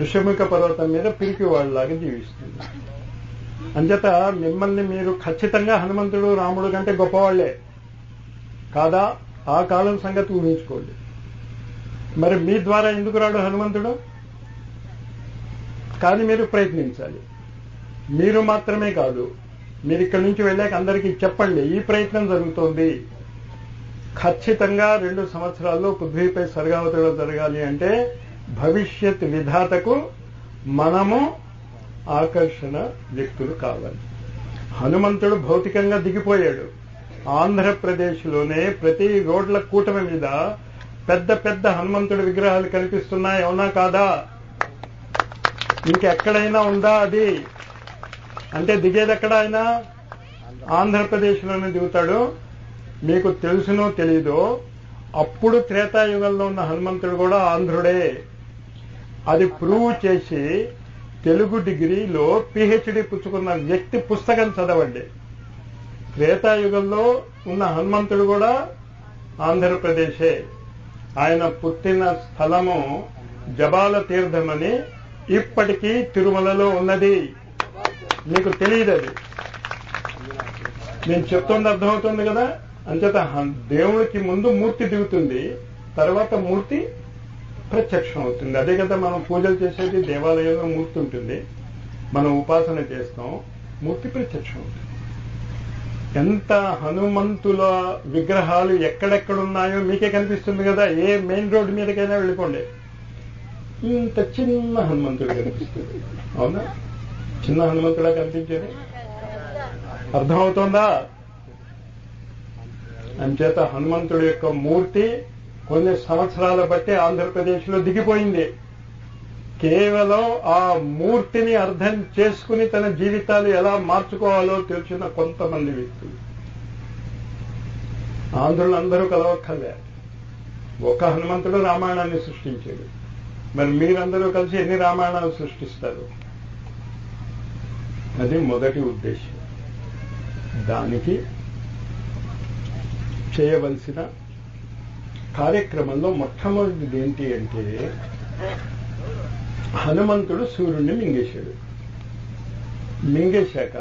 ఋషముఖ పర్వతం మీద పిరికివాళ్ళలాగా జీవిస్తుంది. అంచేత మిమ్మల్ని మీరు ఖచ్చితంగా హనుమంతుడు రాముడు కంటే గొప్పవాళ్ళే. కాదా? ఆ కాలం సంగతి ఊహించుకోండి. మరి మీ ద్వారా ఎందుకు రాడు హనుమంతుడు? కానీ మీరు ప్రయత్నించాలి. మీరు మాత్రమే కాదు మీరు ఇక్కడి నుంచి వెళ్ళాక అందరికీ చెప్పండి ఈ ప్రయత్నం జరుగుతోంది. ఖచ్చితంగా రెండు సంవత్సరాల్లో పృథ్వీపై స్వర్గావతరణ జరగాలి అంటే భవిష్యత్ విధాతకు మనము ఆకర్షణ వ్యక్తులు కావాలి. హనుమంతుడు భౌతికంగా దిగిపోయాడు. ఆంధ్రప్రదేశ్లోనే ప్రతి రోడ్ల కూటమి మీద పెద్ద పెద్ద హనుమంతుడి విగ్రహాలు కనిపిస్తున్నాయి. అవునా కాదా? ఇంకెక్కడైనా ఉందా అది? అంటే దిగేది ఎక్కడ ఆయన? ఆంధ్రప్రదేశ్లోనే దిగుతాడు. మీకు తెలుసునో తెలీదో అప్పుడు త్రేతాయుగంలో ఉన్న హనుమంతుడు కూడా ఆంధ్రుడే. అది ప్రూవ్ చేసి తెలుగు డిగ్రీలో పిహెచ్డి పుచ్చుకున్న వ్యక్తి పుస్తకం చదవండి. త్రేతాయుగంలో ఉన్న హనుమంతుడు కూడా ఆంధ్రప్రదేశే. ఆయన పుట్టిన స్థలము జబాల తీర్థమని ఇప్పటికీ తిరుమలలో ఉన్నది. మీకు తెలియదు అది. నేను చెప్తుంది అర్థమవుతుంది కదా? అంచేత హ- దేవుడికి ముందు మూర్తి దిగుతుంది తర్వాత మూర్తి ప్రత్యక్షం అవుతుంది అదే కదా మనం పూజలు చేసేది దేవాలయంలో మూర్తి ఉంటుంది. మనం ఉపాసన చేస్తాం. మూర్తి ప్రత్యక్షం అవుతుంది ఎంత హనుమంతుల విగ్రహాలు ఎక్కడెక్కడ ఉన్నాయో మీకే కనిపిస్తుంది కదా. ఏ మెయిన్ రోడ్డు మీదకైనా వెళ్ళిపోండి. ఇంత చిన్న హనుమంతుడు కనిపిస్తుంది. అవునా? చిన్న హనుమంతుడా కనిపించేది? అర్థమవుతోందా? అంచేత హనుమంతుడి యొక్క మూర్తి కొన్ని సంవత్సరాల బట్టి ఆంధ్రప్రదేశ్లో దిగిపోయింది. కేవలం ఆ మూర్తిని అర్థం చేసుకుని తన జీవితాలు ఎలా మార్చుకోవాలో తెలిసిన కొంతమంది వ్యక్తులు. ఆంధ్రులందరూ కలవక్కర్లే. ఒక హనుమంతుడు రామాయణాన్ని సృష్టించాడు. మరి మీరందరూ కలిసి ఎన్ని రామాయణాలు సృష్టిస్తారు? అది మొదటి ఉద్దేశం. దానికి చేయవలసిన కార్యక్రమంలో మొట్టమొదటిది ఏంటి అంటే హనుమంతుడు సూర్యుడిని మింగేశాడు. మింగేశాక